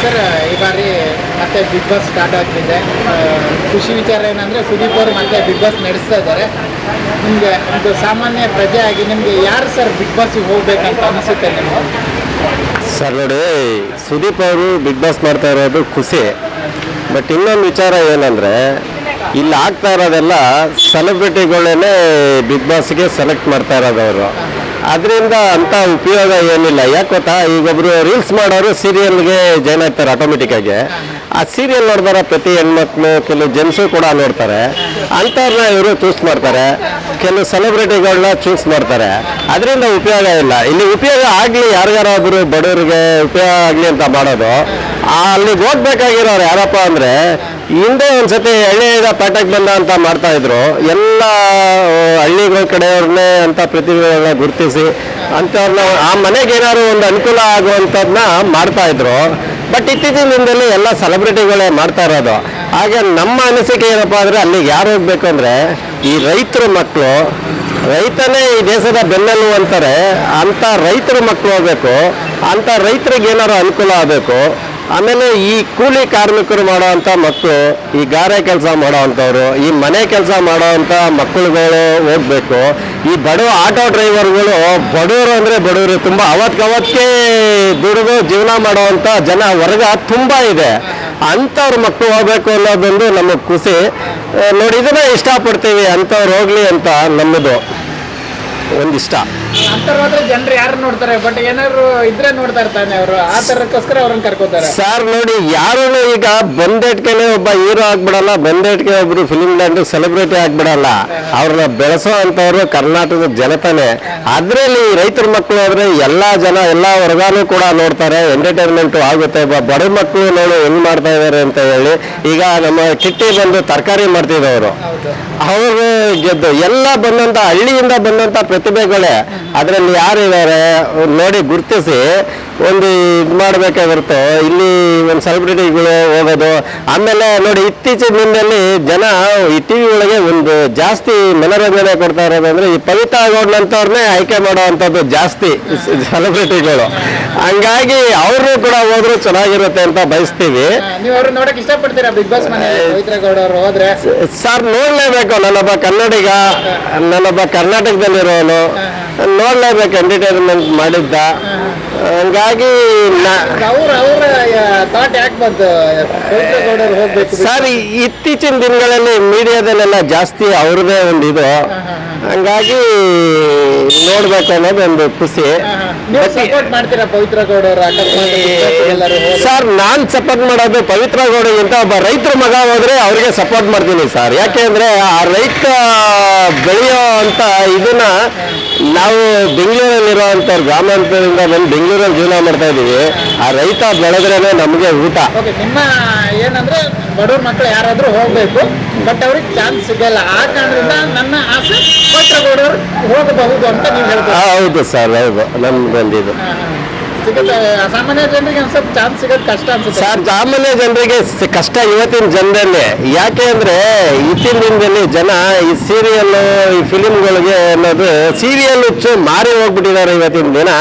Sir, ಈ ಬಾರಿ ಮತ್ತೆ ಬಿಗ್ ಬಾಸ್ ಸ್ಟಾರ್ಟ್ ಆಗ್ತಿದೆ. ಖುಷಿ ವಿಚಾರ ಏನಂದ್ರೆ ಸುದೀಪ್ ಅವರು ಮತ್ತೆ ಬಿಗ್ ಬಾಸ್ ನಡೆಸ್ತಾ ಇದ್ದಾರೆ. ನಿಮಗೆ ಒಂದು ಸಾಮಾನ್ಯ ಪ್ರಜೆ ಆಗಿ ನಿಮಗೆ ಯಾರು ಸರ್ ಬಿಗ್ ಬಾಸ್ ಹೋಗ್ಬೇಕಂತ ಅನಿಸುತ್ತೆ ನಿಮಗೆ? ಸರ್, ನೋಡಿ, ಸುದೀಪ್ ಅವರು ಬಿಗ್ ಬಾಸ್ ಮಾಡ್ತಾ ಇರೋದು ಖುಷಿ. ಬಟ್ ಇನ್ನೊಂದು ವಿಚಾರ ಏನಂದರೆ, ಇಲ್ಲಿ ಆಗ್ತಾ ಇರೋದೆಲ್ಲ ಸೆಲೆಬ್ರಿಟಿಗಳನ್ನೇ ಬಿಗ್ ಬಾಸ್ಗೆ ಸೆಲೆಕ್ಟ್ ಮಾಡ್ತಾ ಇರೋದವರು ಅದರಿಂದ ಅಂತ ಉಪಯೋಗ ಏನಿಲ್ಲ. ಯಾಕೆ ಗೊತ್ತಾ? ಈಗೊಬ್ರು ರೀಲ್ಸ್ ಮಾಡೋರು ಸೀರಿಯಲ್ಗೆ ಜಾಯ್ನ್ ಆಗ್ತಾರೆ ಆಟೋಮೆಟಿಕ್ಕಾಗಿ ಆ ಸೀರಿಯಲ್ ನೋಡಿದಾರ ಪ್ರತಿ ಹೆಣ್ಮಕ್ಳು, ಕೆಲವು ಜೆಂಟ್ಸು ಕೂಡ ನೋಡ್ತಾರೆ. ಅಂಥವ್ರನ್ನ ಇವರು ಚೂಸ್ ಮಾಡ್ತಾರೆ. ಕೆಲವು ಸೆಲೆಬ್ರಿಟಿಗಳನ್ನ ಚೂಸ್ ಮಾಡ್ತಾರೆ. ಅದರಿಂದ ಉಪಯೋಗ ಇಲ್ಲ. ಇಲ್ಲಿ ಉಪಯೋಗ ಆಗಲಿ, ಯಾರಿಗಾರ ಒಬ್ರು ಬಡವರಿಗೆ ಉಪಯೋಗ ಆಗಲಿ ಅಂತ ಮಾಡೋದು. ಅಲ್ಲಿಗೆ ಹೋಗ್ಬೇಕಾಗಿರೋರು ಯಾರಪ್ಪ ಅಂದರೆ ಹಿಂದೆ ಒಂದ್ಸತಿ ಹಳ್ಳಿಯಿಂದ ಪೇಟೆಗೆ ಬಂದ ಅಂತ ಮಾಡ್ತಾ ಇದ್ರು. ಎಲ್ಲ ಹಳ್ಳಿಗಳ ಕಡೆಯವ್ರನ್ನೇ ಅಂತ ಪ್ರತಿಭೆಗಳನ್ನ ಗುರುತಿಸಿ ಅಂಥವ್ರನ್ನ ಆ ಮನೆಗೆ ಏನಾದ್ರು ಒಂದು ಅನುಕೂಲ ಆಗುವಂಥದ್ದನ್ನ ಮಾಡ್ತಾ ಇದ್ರು. ಬಟ್ ಇತ್ತೀಚಿನ ದಿನದಲ್ಲಿ ಎಲ್ಲ ಸೆಲೆಬ್ರಿಟಿಗಳೇ ಮಾಡ್ತಾ ಇರೋದು. ಹಾಗೆ ನಮ್ಮ ಅನಿಸಿಕೆ ಏನಪ್ಪ ಅಂದರೆ ಅಲ್ಲಿಗೆ ಯಾರು ಹೋಗ್ಬೇಕು ಅಂದರೆ ಈ ರೈತರ ಮಕ್ಕಳು ರೈತನೇ ಈ ದೇಶದ ಬೆನ್ನೆಲು ಅಂತಾರೆ. ಅಂಥ ರೈತರ ಮಕ್ಕಳು ಹೋಗ್ಬೇಕು. ಅಂಥ ರೈತರಿಗೆ ಏನಾರು ಅನುಕೂಲ ಆಗಬೇಕು. ಆಮೇಲೆ ಈ ಕೂಲಿ ಕಾರ್ಮಿಕರು ಮಾಡೋವಂಥ ಮಕ್ಕಳು ಈ ಗಾರೆ ಕೆಲಸ ಮಾಡೋವಂಥವ್ರು, ಈ ಮನೆ ಕೆಲಸ ಮಾಡೋವಂಥ ಮಕ್ಕಳುಗಳು ಹೋಗ್ಬೇಕು. ಈ ಬಡ ಆಟೋ ಡ್ರೈವರ್ಗಳು ಬಡವರು ಅಂದರೆ ಬಡವರು ತುಂಬ ಅವತ್ಗವತ್ತೆ ದುಡಿದು ಜೀವನ ಮಾಡೋವಂಥ ಜನ ವರ್ಗ ತುಂಬ ಇದೆ. ಅಂಥವ್ರ ಮಕ್ಕಳು ಹೋಗ್ಬೇಕು ಅನ್ನೋದೊಂದು ನಮಗೆ ಖುಷಿ. ನೋಡಿ ಇಷ್ಟಪಡ್ತೀವಿ, ಅಂಥವ್ರು ಹೋಗ್ಲಿ ಅಂತ ನಮ್ಮದು. ಒಂದಿಷ್ಟ. ಅಂತರ್ವಾದ್ರೆ ಜನರು ಯಾರು ನೋಡ್ತಾರೆ? ಬಟ್ ಏನಾದ್ರು ಇದ್ರೆ ನೋಡ್ತಾ ಇರ್ತಾನೆ ಅವರು. ಆ ಥರಕ್ಕೋಸ್ಕರ ಅವ್ರನ್ನ ಕರ್ಕೋತಾರೆ. ಸರ್ ನೋಡಿ ಯಾರು ಈಗ ಬಂದೇಟ್ಗೆ ಒಬ್ಬ ಹೀರೋ ಆಗ್ಬಿಡಲ್ಲ ಬಂದೇಟ್ಗೆ ಒಬ್ರು ಫಿಲ್ಮ್ ಲ್ಯಾಂಡ್ ಸೆಲೆಬ್ರಿಟಿ ಆಗ್ಬಿಡಲ್ಲ. ಅವ್ರನ್ನ ಬೆಳೆಸೋ ಅಂತವ್ರು ಕರ್ನಾಟಕದ ಜನತಾನೆ. ಅದ್ರಲ್ಲಿ ರೈತರ ಮಕ್ಕಳು ಆದ್ರೆ ಎಲ್ಲಾ ಜನ ಎಲ್ಲಾ ವರ್ಗಾನು ಕೂಡ ನೋಡ್ತಾರೆ. ಎಂಟರ್ಟೈನ್ಮೆಂಟ್ ಆಗುತ್ತೆ. ಬಡ ಮಕ್ಕಳು ನೋಡು ಹೆಂಗ್ ಮಾಡ್ತಾ ಇದಾರೆ ಅಂತ ಹೇಳಿ. ಈಗ ನಮ್ಮ ಕಿಟ್ಟಿ ಬಂದು ತರಕಾರಿ ಮಾಡ್ತಿದ್ದವರು ಅವರು ಗೆದ್ದು ಎಲ್ಲ ಬಂದಂತ ಹಳ್ಳಿಯಿಂದ ಬಂದಂತ ಪ್ರತಿಭೆಗಳೇ. ಅದರಲ್ಲಿ ಯಾರು ಇದ್ದಾರೆ ನೋಡಿ ಗುರುತಿಸಿ ಒಂದು ಇದು ಮಾಡಬೇಕಾಗಿರುತ್ತೆ ಇಲ್ಲಿ ಒಂದು ಸೆಲೆಬ್ರಿಟಿಗಳು ಹೋಗೋದು. ಆಮೇಲೆ ನೋಡಿ ಇತ್ತೀಚಿನ ದಿನದಲ್ಲಿ ಜನ ಈ ಟಿ ವಿ ಒಳಗೆ ಒಂದು ಜಾಸ್ತಿ ಮನೋರಂಜನೆ ಕೊಡ್ತಾ ಇರೋದು ಅಂದರೆ ಈ ಪವಿತ್ರ ಗೌಡ್ನಂತವ್ರನ್ನೇ ಆಯ್ಕೆ ಮಾಡುವಂಥದ್ದು ಜಾಸ್ತಿ ಸೆಲೆಬ್ರಿಟಿಗಳು ಹಂಗಾಗಿ ಅವರು ಕೂಡ ಹೋದ್ರು ಚೆನ್ನಾಗಿರುತ್ತೆ ಅಂತ ಬಯಸ್ತೀವಿ. ಸರ್ ನೋಡ್ಲೇಬೇಕು. ನನ್ನೊಬ್ಬ ಕನ್ನಡಿಗ ನನ್ನೊಬ್ಬ ಕರ್ನಾಟಕದಲ್ಲಿರೋನು. ನೋಡ್ಲೇಬೇಕು ಎಂಟರ್ಟೈನ್ಮೆಂಟ್ ಮಾಡಿದ್ದ. ಹಂಗಾಗಿ ಸರ್ ಇತ್ತೀಚಿನ ದಿನಗಳಲ್ಲಿ ಮೀಡಿಯಾದಲ್ಲೆಲ್ಲ ಜಾಸ್ತಿ ಅವ್ರದೇ ಒಂದು ಇದು ಹಂಗಾಗಿ ನೋಡ್ಬೇಕು ಅನ್ನೋದು ಒಂದು ಖುಷಿ. ಮಾಡ್ತೀರಾ ಪವಿತ್ರ ಗೌಡ? ಸರ್ ನಾನ್ ಸಪೋರ್ಟ್ ಮಾಡೋದು ಪವಿತ್ರ ಗೌಡಗಿಂತ ಒಬ್ಬ ರೈತರ ಮಗ ಹೋದ್ರೆ ಅವ್ರಿಗೆ ಸಪೋರ್ಟ್ ಮಾಡ್ತೀನಿ ಸರ್. ಯಾಕೆ ಅಂದ್ರೆ ಆ ರೈತ ಬೆಳೆಯೋ ಅಂತ ಇದನ್ನ ನಾವು ಬೆಂಗಳೂರಲ್ಲಿರುವಂಥವ್ರು ಗ್ರಾಮಾಂತರದಿಂದ ಬಂದು ಬೆಂಗಳೂರಲ್ಲಿ ಜೀವನ ಮಾಡ್ತಾ ಇದೀವಿ ಆ ರೈತ ಬೆಳೆದ್ರೇನೆ ನಮಗೆ ಊಟ. ನಿಮ್ಮ ಏನಂದ್ರೆ ಬಡವ್ರ ಮಕ್ಕಳು ಯಾರಾದ್ರೂ ಹೋಗ್ಬೇಕು ಬಟ್ ಅವ್ರಿಗೆ ಚಾನ್ಸ್ ಸಿಗಲ್ಲ. ಆ ಕಾರಣದಿಂದ ನನ್ನ ಅವರು ಹೋಗಬಹುದು ಅಂತ ನೀವು ಆ, ಹೇಳ್ತೀರಾ ಹೌದು ಸರ್ ಹೌದು. ನಮ್ಗೆ. ಸಿಗುತ್ತೆ ಸಾಮಾನ್ಯ ಜನರಿಗೆ ಸ್ವಲ್ಪ ಚಾನ್ಸ್ ಸಿಗೋದು ಕಷ್ಟ ಅನ್ಸುತ್ತೆ. ಸರ್ ಸಾಮಾನ್ಯ ಜನರಿಗೆ ಕಷ್ಟ ಇವತ್ತಿನ ಜನರಲ್ಲಿ ಯಾಕೆ ಅಂದ್ರೆ ಇತ್ತಿನ ದಿನದಲ್ಲಿ ಜನ ಈ ಸೀರಿಯಲ್ ಈ ಫಿಲಿಮ್ಗಳಿಗೆ ಅನ್ನೋದು ಸೀರಿಯಲ್ ಹುಚ್ಚು ಮಾರಿ ಹೋಗ್ಬಿಟ್ಟಿದ್ದಾರೆ ಇವತ್ತಿನ ದಿನ.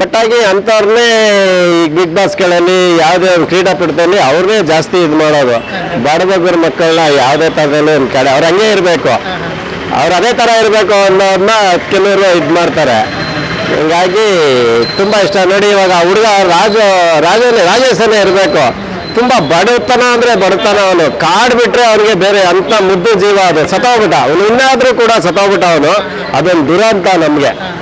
ಬಟ್ ಆಗಿ ಅಂಥವ್ರನ್ನೇ ಈ ಬಿಗ್ ಬಾಸ್ಗಳಲ್ಲಿ ಯಾವುದೇ ಒಂದು ಕ್ರೀಡಾಪಟುದಲ್ಲಿ ಅವ್ರನ್ನೇ ಜಾಸ್ತಿ ಇದು ಮಾಡೋದು. ಬಡಬಗ್ಗರ ಮಕ್ಕಳನ್ನ ಯಾವುದೇ ಥರದಲ್ಲೂ ಒಂದು ಕಡೆ ಅವ್ರು ಹಂಗೆ ಇರಬೇಕು. ಅವ್ರು ಅದೇ ಥರ ಇರಬೇಕು ಅನ್ನೋದನ್ನ ಕೆಲವರು ಇದು ಮಾಡ್ತಾರೆ. ಹಂಗಾಗಿ ತುಂಬ ಇಷ್ಟ. ನೋಡಿ ಇವಾಗ ಹುಡುಗ ರಾಜ, ರಾಜನೇ, ರಾಜೇಶನೇ ಇರಬೇಕು. ತುಂಬ ಬಡತನ ಅಂದರೆ ಬಡತನ ಅವನು. ಕಾಡು ಬಿಟ್ಟರೆ ಅವನಿಗೆ ಬೇರೆ ಅಂತ ಮುದ್ದು ಜೀವ ಅದು. ಸತೋಗ್ಬಿಟ್ಟ ಅವನು ಇನ್ನಾದರೂ ಕೂಡ ಸತೋಗ್ಬಿಟ್ಟ ಅವನು. ಅದೊಂದು ದುರಂತ ನಮಗೆ.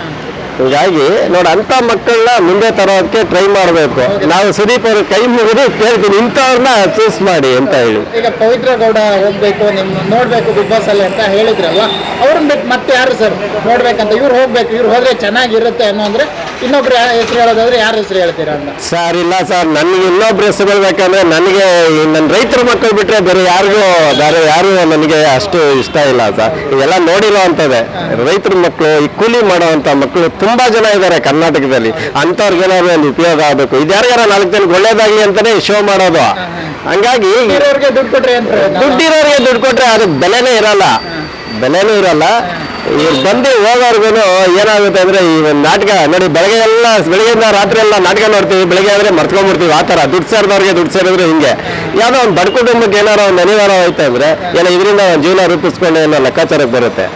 ಹೀಗಾಗಿ ನೋಡಿ ಅಂಥ ಮಕ್ಕಳನ್ನ ಮುಂದೆ ತರೋದಕ್ಕೆ ಟ್ರೈ ಮಾಡಬೇಕು. ನಾವು ಸುದೀಪ್ ಅವ್ರ ಕೈ ಮುಗಿದು ಕೇಳ್ತೀನಿ, ಇಂಥವ್ರನ್ನ ಚೂಸ್ ಮಾಡಿ ಅಂತ ಹೇಳಿ. ಈಗ ಪವಿತ್ರ ಗೌಡ ಹೋಗ್ಬೇಕು, ನಿಮ್ ನೋಡ್ಬೇಕು ಬಿಗ್ ಬಾಸ್ ಅಲ್ಲಿ ಅಂತ ಹೇಳಿದ್ರಲ್ಲ, ಅವ್ರನ್ನ ಬಿಟ್ಟು ಮತ್ತೆ ಯಾರು ಸರ್ ನೋಡ್ಬೇಕಂತ ಇವ್ರು ಹೋಗ್ಬೇಕು, ಇವ್ರು ಹೋದ್ರೆ ಚೆನ್ನಾಗಿರುತ್ತೆ ಅನ್ನೋ ಅಂದ್ರೆ ಇನ್ನೊಬ್ರು ಹೆಸರು ಹೇಳೋದಾದ್ರೆ ಯಾರ ಹೆಸರು ಹೇಳ್ತೀರಾ ಅಂತ? ಸರ್ ಇಲ್ಲ ಸರ್ ನನಗೆ ಇನ್ನೊಬ್ರು ಹೆಸರು ಹೇಳ್ಬೇಕಂದ್ರೆ ನನಗೆ ನನ್ನ ರೈತರ ಮಕ್ಕಳು ಬಿಟ್ಟರೆ ಬೇರೆ ಯಾರಿಗೂ ಬೇರೆ ಯಾರು ನನಗೆ ಅಷ್ಟು ಇಷ್ಟ ಇಲ್ಲ ಸರ್. ಇವೆಲ್ಲ ನೋಡಿಲ್ಲ ಅಂತದೆ ರೈತರ ಮಕ್ಕಳು ಈ ಕೂಲಿ ಮಾಡೋವಂಥ ಮಕ್ಕಳು ತುಂಬಾ ಜನ ಇದ್ದಾರೆ ಕರ್ನಾಟಕದಲ್ಲಿ. ಅಂಥವ್ರಿಗೆ ಏನಾದ್ರು ಒಂದು ಉಪಯೋಗ ಆಗಬೇಕು. ಇದು ಯಾರಿಗಾರ ನಾಲ್ಕು ಜನಕ್ಕೆ ಒಳ್ಳೇದಾಗಲಿ ಅಂತಲೇ ಶೋ ಮಾಡೋದು. ಹಂಗಾಗಿ ದುಡ್ಡು ಕೊಟ್ಟರೆ? ದುಡ್ಡಿರೋರಿಗೆ ದುಡ್ಡು ಕೊಟ್ರೆ ಅದಕ್ಕೆ ಬೆಲೆನೇ ಇರಲ್ಲ. ಬೆಲೆನೂ ಇರಲ್ಲ. ಈ ಬಂದು ಹೋಗೋರ್ಗು ಏನಾಗುತ್ತೆ ಅಂದ್ರೆ ಈ ನಾಟಕ ನೋಡಿ ಬೆಳಗ್ಗೆ ಎಲ್ಲ ಬೆಳಗ್ಗೆಯಿಂದ ರಾತ್ರಿ ಎಲ್ಲ ನಾಟಕ ನೋಡ್ತೀವಿ ಬೆಳಗ್ಗೆ ಆದ್ರೆ ಮರ್ತ್ಕೊಂಡ್ಬಿಡ್ತೀವಿ ಆ ಥರ. ದುಡ್ಡು ಸೇರಿದವ್ರಿಗೆ ದುಡ್ಡು ಸೇರಿದ್ರೆ ಹಿಂಗೆ. ಯಾವುದೋ ಒಂದು ಬಡ ಕುಟುಂಬಕ್ಕೆ ಏನಾರ ಒಂದು ಅನಿವಾರ್ಯ ಆಯ್ತು ಅಂದ್ರೆ ಏನೋ ಇದರಿಂದ ಒಂದು ಜೀವನ ರೂಪಿಸ್ಕೊಂಡು ಏನೋ ಲೆಕ್ಕಾಚಾರಕ್ಕೆ ಬರುತ್ತೆ.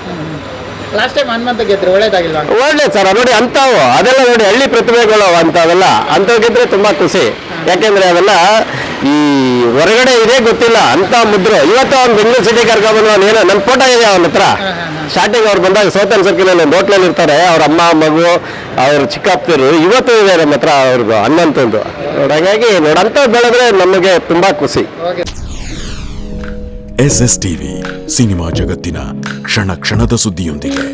ಲಾಸ್ಟ್ ಟೈಮ್ ಹನುಮಂತ ಗೆದ್ರು ಒಳ್ಳೇದಾಗಿಲ್ವಾ? ಒಳ್ಳೆ ಸರ್ ನೋಡಿ ಅಂಥವು. ಅದೆಲ್ಲ ನೋಡಿ ಹಳ್ಳಿ ಪ್ರತಿಭೆಗಳು ಅಂಥವೆಲ್ಲ. ಅಂಥವ್ಗಿದ್ರೆ ತುಂಬಾ ಖುಷಿ. ಯಾಕೆಂದ್ರೆ ಅವೆಲ್ಲ ಈ ಹೊರಗಡೆ ಇದೇ ಗೊತ್ತಿಲ್ಲ ಅಂತ ಮುದ್ರು. ಇವತ್ತು ಅವ್ನು ಬೆಂಗಳೂರು ಸಿಟಿ ಕರ್ಕೊಂಡ್ಬಂದು ಅವ್ನು ಏನೋ? ನನ್ನ ಫೋಟೋ ಇದೆ ಅವನ ಹತ್ರ. ಸ್ಟಾರ್ಟಿಂಗ್ ಅವ್ರು ಬಂದಾಗ ಸೌತನ್ ಸರ್ಕಿಲ್ ಒಂದು ಹೋಟ್ಲಲ್ಲಿ ಇರ್ತಾರೆ. ಅವ್ರ ಅಮ್ಮ ಮಗು ಅವ್ರ ಚಿಕ್ಕಪ್ಪರು ಇವತ್ತು ಇದೆ ನಮ್ಮ ಹತ್ರ ಅವ್ರಿಗೂ ಅಣ್ಣಂತಂದು ನೋಡಿ ಹಾಗಾಗಿ ನೋಡಂತ ಬೆಳೆದ್ರೆ ನಮಗೆ ತುಂಬಾ ಖುಷಿ. ಎಸ್ ಎಸ್ ಟಿವಿ ಸಿನಿಮಾ ಜಗತ್ತಿನ ಕ್ಷಣ ಕ್ಷಣದ ಸುದ್ದಿಯೊಂದಿಗೆ.